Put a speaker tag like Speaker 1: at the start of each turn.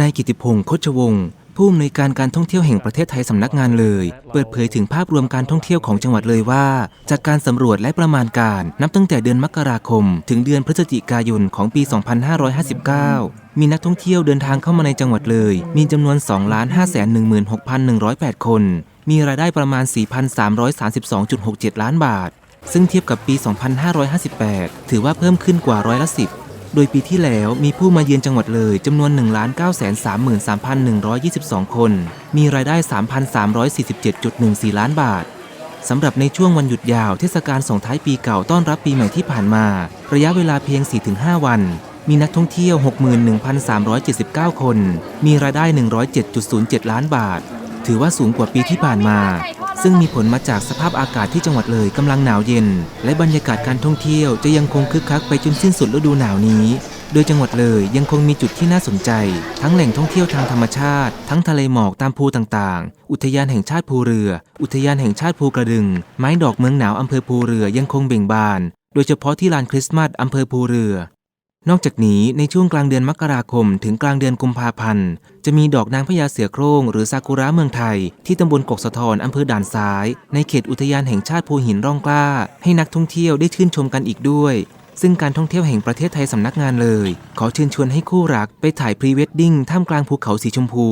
Speaker 1: นายกิติพงศ์คชวงศ์ผู้อำนวยการการท่องเที่ยวแห่งประเทศไทยสำนักงานเลย เปิดเผยถึงภาพรวมการท่องเที่ยวของจังหวัดเลยว่า จากการสำรวจและประมาณการ นับตั้งแต่เดือนมกราคม ถึงเดือนพฤศจิกายนของปี 2559 มีนักท่องเที่ยวเดินทางเข้ามาในจังหวัดเลย มีจำนวน 2,516,108 คน มีรายได้ประมาณ 4,332.67 ล้านบาท ซึ่งเทียบกับปี 2558 ถือว่าเพิ่มขึ้นกว่าร้อยละ10 โดยปีที่แล้วมีผู้มาเยือนจังหวัดเลยจำนวน 1 9 3 3 122 คน มีรายได้ 3,347.14 ล้านบาทสำหรับในช่วงวันหยุดยาวเทศกาลส่งท้ายปีเก่าต้อนรับปีใหม่ที่ผ่านมา ระยะเวลาเพียง 4-5 วัน มีนักท่องเที่ยว 61,379 คน มีรายได้ 107.07 ล้านบาท ถือว่าสูงกว่าปีที่ผ่านมา ซึ่งมีผลมาจากสภาพอากาศที่จังหวัดเลยกำลังหนาวเย็น และบรรยากาศการท่องเที่ยวจะยังคงคึกคักไปจนสิ้นสุดฤดูหนาวนี้ โดยจังหวัดเลยยังคงมีจุดที่น่าสนใจ ทั้งแหล่งท่องเที่ยวทางธรรมชาติ ทั้งทะเลหมอกตามภูต่างๆ อุทยานแห่งชาติภูเรือ อุทยานแห่งชาติภูกระดึง ไม้ดอกเมืองหนาวอำเภอภูเรือยังคงเบ่งบาน โดยเฉพาะที่ลานคริสต์มาสอำเภอภูเรือ นอกจากนี้ในช่วงกลางเดือนมกราคม ถึงกลางเดือนกุมภาพันธ์ จะมีดอกนางพญาเสือโคร่งหรือซากุระเมืองไทย ที่ตำบลกกสะทอนอำเภอด่านซ้าย ในเขตอุทยานแห่งชาติภูหินร่องกล้า ให้นักท่องเที่ยวได้ชื่นชมกันอีกด้วย ซึ่งการท่องเที่ยวแห่งประเทศไทยสำนักงานเลย ขอเชิญชวนให้คู่รักไปถ่ายพรีเวดดิ้งท่ามกลางภูเขาสีชมพู